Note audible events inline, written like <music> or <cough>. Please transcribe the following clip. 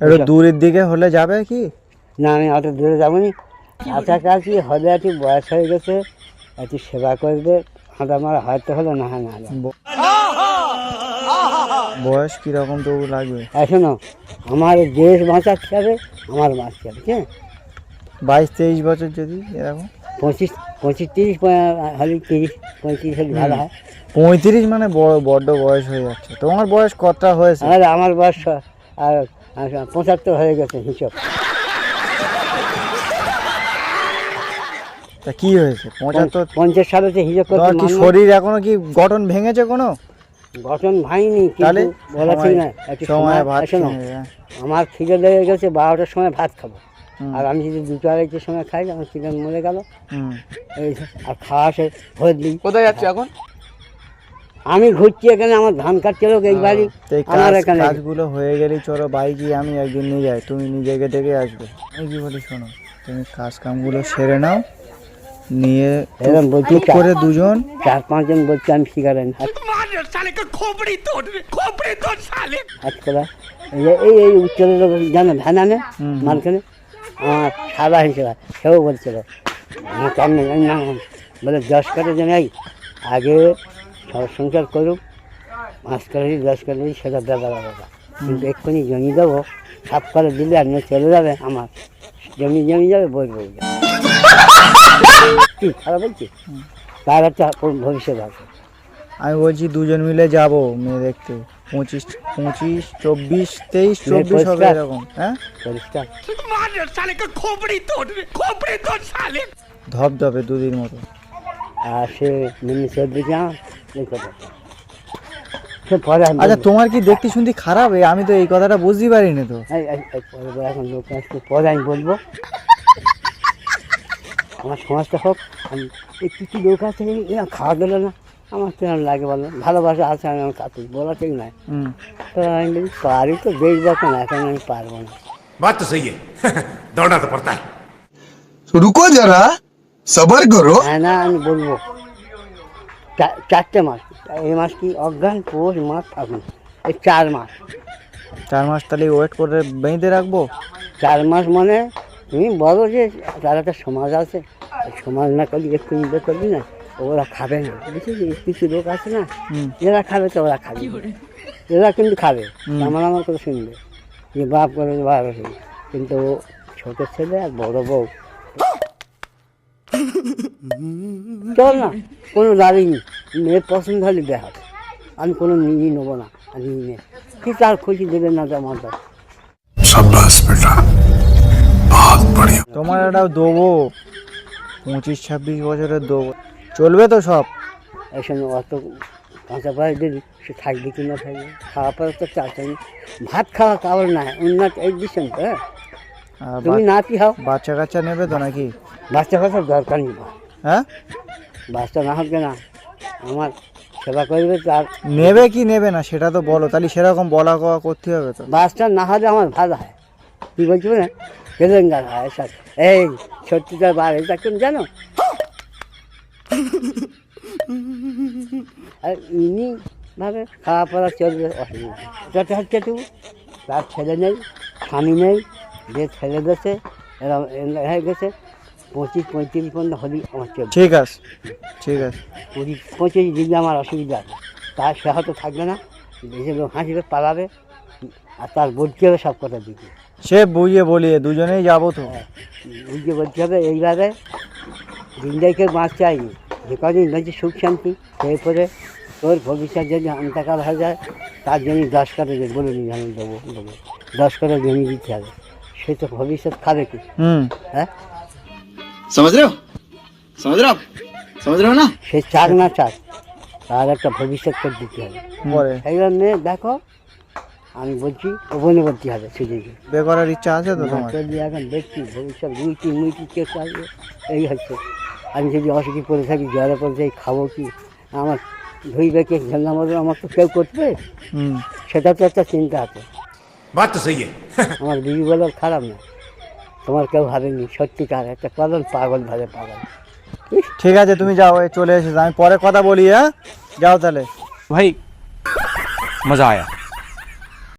একটু দূরের দিকে হলে যাবে কি? না আমি অত দূরে যাব নি কাছাকাছি হলে একটু বয়স হয়ে গেছে একটু সেবা করবে। হাঁটা মারা হয়তো হলো না হয় না। বয়স কীরকম তবু লাগবে? এই শোনো আমার দেশ বাঁচাতে হবে আমার বাঁচতে হবে ঠিক বাইশ তেইশ বছর যদি এরকম? পঁচিশ পঁচিশ তিরিশ হলে তিরিশ পঁয়ত্রিশ হলে ভালো হয়। পঁয়ত্রিশ মানে বড়- বড্ড বয়স হয়ে যাচ্ছে। তোমার বয়স কতটা হয়েছে? আর আমার বয়স আর আর পঁচাত্তর হয়ে গেছে হিসাব। তা কি হয়েছে? পঁচাত্তর পঞ্চাশ সালে তো হিসাব করতে কি শরীর এখনও কি গঠন ভেঙেছে কোনো? গঠন ভাইনি তাহলে বলা ঠিক না একটু সময় ভাত হ্যাঁ। আমার খিদে লেগে গেছে বারোটার সময় ভাত খাব। আর আমি যদি দুটো আড়াইটার সময় খাই আমার চিকেন মরে গেল। এই আর খাওয়া সে বদলি কোথায় যাচ্ছ এখন? আমি ঘুরছি এখানে আমার ধান কাটছে লোক এই বাড়ি তো এই আমার এখানে। কাজগুলো হয়ে গেলেই চলো বাইকে আমি একদিন নিয়ে যাই তুমি নিজেকে ডেকে আসবে। আমি কি বলি শোনো তুমি কাজ কামগুলো সেরে নাও নিয়ে এরকম বলছি করে দুজন চার পাঁচজন বলছে আমি শিকারেন হাত হাত এই এই এই উচ্চলের জানো ধান আনে হুম। আমার সাদা হিসেবে সেও বলছিল আমার না বলে দশ কাটে যেন আগে সব সংসার করুক পাঁচ কাটি দশ কাটি সেটা দাদা দাদা কিন্তু এক্ষুনি জমি দেবো সাপ করে দিলে আপনি চলে যাবে আমার। জমি জমি যাবে বই বই কি খারাপ বলছি তার একটা ভবিষ্যৎ আছে। আমি বলছি দুজন মিলে যাব মেয়ে দেখতে। পঁচিশ পঁচিশ চব্বিশ তেইশ চব্বিশ হবে? এরকম হ্যাঁ? পরিষ্কার। ধপধপে দুদিন মতো। আর সে মিনি চৌধুরী আমার এই কথা সে পরে আমি আচ্ছা বলবো। তোমার কি দেখতে শুনতে খারাপ এ আমি তো এই কথাটা বুঝতে পারিনি তো এই, এই, এই, পরে বলে, এখন লোক আসছে পরে আমি বলবো আমার সমাজটা হোক আমি এই কিছু লোক আছে এরা খাওয়া দিল না আমার কেমন লাগে বলো ভালোবাসা আছে আমি আমার কাছে বলা ঠিক নয় হুম তো আমি বলি পারি তো দেখবো কেন এখন আমি পারবো না बात तो सही है <laughs> दौड़ना तो पड़ता है तो रुको जरा सबर करो হ্যাঁ না আমি বলবো চা- চারটে মাস। এই মাস কি অজ্ঞান? পৌষ মাস ফাগুন। এই চার মাস। চার মাস তাহলে ওয়েট করে বেঁধে রাখব? চার মাস মানে তুমি বলো যে তার একটা সমাজ আছে। সমাজ না করলে একটু নিবে করবি না ওরা খাবে না। বুঝলি? কিছু লোক আছে না এরা খাবে তো ওরা খাবে। এরা কিন্তু খাবে। আমার আমার করে শুনবে। যে বাপ করে বাপ শুনবে কিন্তু ও ছোট ছেলে আর বড় বউ। <laughs> चल ना को दादी मेरे पसंद है बेहद को नबना कि चार खुशी देवे ना तो मत तुम्हारे दब पचिस छब्बीस बचर दब चलो तो सब ऐसा पाए थे कि ना खावा पर तो चार भात खावा कावर ना उन्ना एक दिशन तो तुम्हें ना कि हाओ बाच्चा काच्चा ने ना कि बाच्चा काचा दरकार नहीं হ্যাঁ? বাচ্চা না হবে না। আমার সেবা করবে তার নেবে কি নেবে না সেটা তো বলো। তাহলে সেরকম বলা কওয়া করতে হবে তো। বাচ্চা না হলে আমার ভালো হয়। তুই বলছি না তেলেঙ্গার হয় সব এই সত্যিকার বার এটা কেন জানো? আর ইনি ভাবে খাওয়া পড়া চলবে অসুবিধা। যত হচ্ছে তুমি তার ছেলে নেই স্বামী নেই যে ছেলে গেছে এরা এরা হয়ে গেছে। পঁচিশ পঁয়ত্রিশ পর্যন্ত হলেই আমার চলবে। ঠিক আছে ঠিক আছে। পঁচিশ পঁচিশ দিলে আমার অসুবিধা আছে তার সে হয়তো থাকবে না দেশে লোক হাসিবে পালাবে আর তার বলতে হবে সব কথা দিকে। সে বুঝিয়ে বলিয়ে দুজনেই যাব তো। বুঝতে বলতে হবে এইভাবে দিনটাকে বাঁচ চাইনি। যে কদিন বেঁচে সুখ শান্তি এরপরে তোর ভবিষ্যৎ যদি অন্তকাল হয়ে যায় তার জন্য দশ যে বলে নি আমি দেবো দেবো। দশ কাটা জমি দিতে হবে। সে তো ভবিষ্যৎ খাবে কি? হ্যাঁ? समझ रहे हो समझ रहे हो आप समझ रहे हो ना সে চাক না চাক তার একটা ভবিষ্যৎ করে দিতে হবে পরে সেই জন্যে দেখো আমি বলছি ওপনে করতে হবে সেদিকে বে করার ইচ্ছা আছে তো তোমার ডাক্তার দিয়ে এখন দেখছি ভবিষ্যৎ রুটি মুইটি কে খাবে এই হচ্ছে আমি যদি অসুখী পড়ে থাকি জ্বরে পড়ে থাকি খাবো কি আমার ধুইবে কে ঝান্না মতো আমার তো কেউ করবে হুম সেটা তো একটা চিন্তা আছে बात तो सही है আমার দিদি বলে খারাপ না তোমার কেউ ভাবেনি সত্যিকার একটা পাগল পাগল ভাবে পাগল ঠিক আছে তুমি যাও এই চলে এসেছো আমি পরে কথা বলি হ্যাঁ যাও তাহলে भाई मजा आया